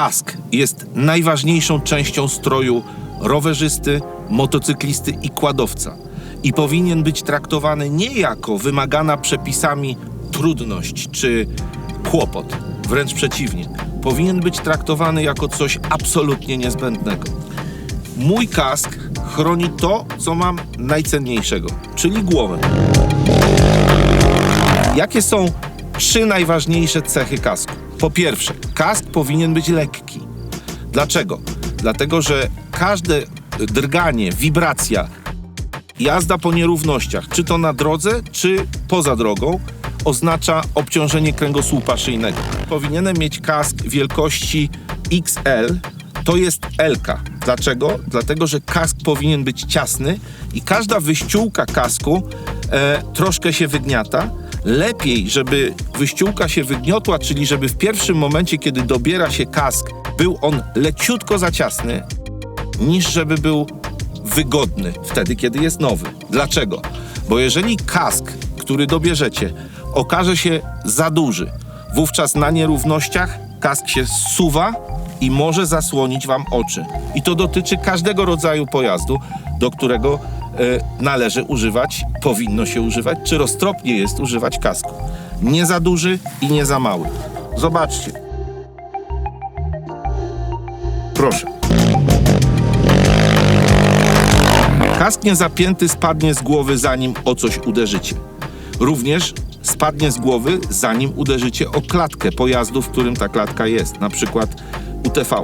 Kask jest najważniejszą częścią stroju rowerzysty, motocyklisty i kładowca i powinien być traktowany nie jako wymagana przepisami trudność czy kłopot, wręcz przeciwnie. Powinien być traktowany jako coś absolutnie niezbędnego. Mój kask chroni to, co mam najcenniejszego, czyli głowę. Jakie są trzy najważniejsze cechy kasku? Po pierwsze, kask powinien być lekki. Dlaczego? Dlatego, że każde drganie, wibracja, jazda po nierównościach, czy to na drodze, czy poza drogą, oznacza obciążenie kręgosłupa szyjnego. Powinienem mieć kask wielkości XL, to jest LK. Dlaczego? Dlatego, że kask powinien być ciasny i każda wyściółka kasku e, troszkę się wygniata. Lepiej, żeby wyściółka się wygniotła, czyli żeby w pierwszym momencie, kiedy dobiera się kask, był on leciutko za ciasny, niż żeby był wygodny wtedy, kiedy jest nowy. Dlaczego? Bo jeżeli kask, który dobierzecie, okaże się za duży, wówczas na nierównościach kask się zsuwa i może zasłonić wam oczy. I to dotyczy każdego rodzaju pojazdu, do którego należy używać, powinno się używać, czy roztropnie jest używać kasku. Nie za duży i nie za mały. Zobaczcie. Proszę. Kask niezapięty spadnie z głowy, zanim o coś uderzycie. Również spadnie z głowy, zanim uderzycie o klatkę pojazdu, w którym ta klatka jest, na przykład UTV.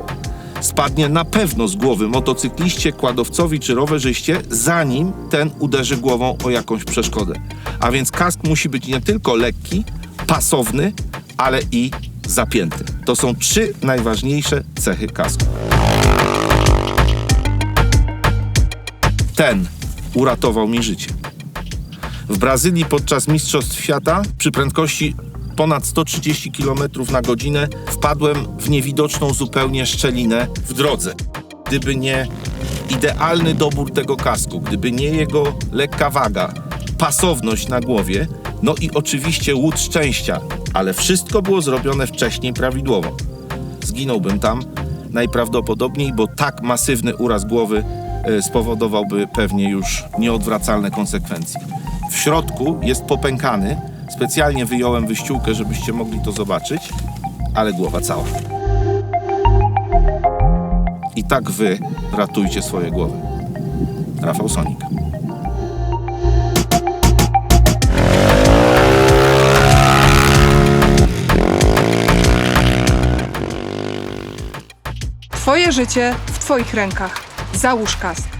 Spadnie na pewno z głowy motocykliście, kładowcowi czy rowerzyście, zanim ten uderzy głową o jakąś przeszkodę. A więc kask musi być nie tylko lekki, pasowny, ale i zapięty. To są trzy najważniejsze cechy kasku. Ten uratował mi życie. W Brazylii podczas Mistrzostw Świata przy prędkości ponad 130 km na godzinę wpadłem w niewidoczną zupełnie szczelinę w drodze. Gdyby nie idealny dobór tego kasku, gdyby nie jego lekka waga, pasowność na głowie, no i oczywiście łód szczęścia, ale wszystko było zrobione wcześniej prawidłowo. Zginąłbym tam najprawdopodobniej, bo tak masywny uraz głowy e, spowodowałby pewnie już nieodwracalne konsekwencje. W środku jest popękany. Specjalnie wyjąłem wyściółkę, żebyście mogli to zobaczyć, ale głowa cała. I tak wy ratujcie swoje głowy. Rafał Sonik. Twoje życie w Twoich rękach. Załóż kask.